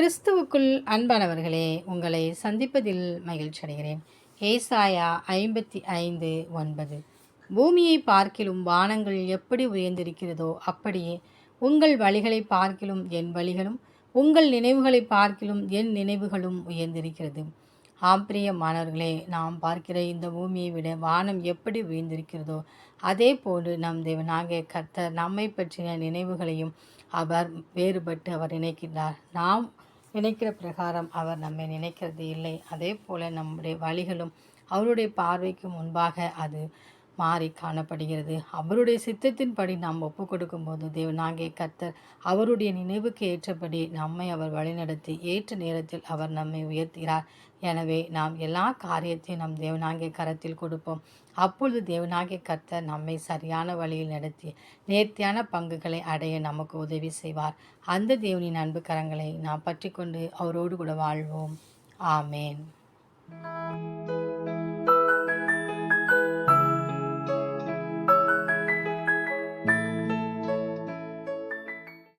கிறிஸ்துவுக்குள் அன்பானவர்களே உங்களை சந்திப்பதில் மகிழ்ச்சி அடைகிறேன். ஏசாயா ஐம்பத்தி ஐந்து ஒன்பது. பூமியை பார்க்கிலும் வானங்கள் எப்படி உயர்ந்திருக்கிறதோ அப்படியே உங்கள் வழிகளை பார்க்கிலும் என் வழிகளும் உங்கள் நினைவுகளை பார்க்கிலும் என் நினைவுகளும் உயர்ந்திருக்கிறது. ஆம் பிரியமானவர்களே நாம் பார்க்கிற இந்த பூமியை விட வானம் எப்படி உயர்ந்திருக்கிறதோ அதே போன்று நம் தேவனாகிய கர்த்தர் நம்மை பற்றின நினைவுகளையும் அவர் வேறுபட்டு அவர் நினைக்கிறார் நாம் நினைக்கிற பிரகாரம் அவர் நம்மை நினைக்கிறது இல்லை. அதே போல நம்முடைய வழிகளும் அவருடைய பார்வைக்கு முன்பாக அது மாறி காணப்படுகிறது. அவருடைய சித்தத்தின்படி நாம் ஒப்பு கொடுக்கும்போது தேவனாகிய கர்த்தர் அவருடைய நினைவுக்கு ஏற்றபடி நம்மை அவர் வழிநடத்தி ஏற்ற நேரத்தில் அவர் நம்மை உயர்த்துகிறார். எனவே நாம் எல்லா காரியத்தையும் நம் தேவனாகிய கரத்தில் கொடுப்போம். அப்பொழுது தேவனாகிய கர்த்தர் நம்மை சரியான வழியில் நடத்தி நேர்த்தியான பங்குகளை அடைய நமக்கு உதவி செய்வார். அந்த தேவனின் அன்பு கரங்களை நாம் பற்றி கொண்டு அவரோடு கூட வாழ்வோம். ஆமேன்.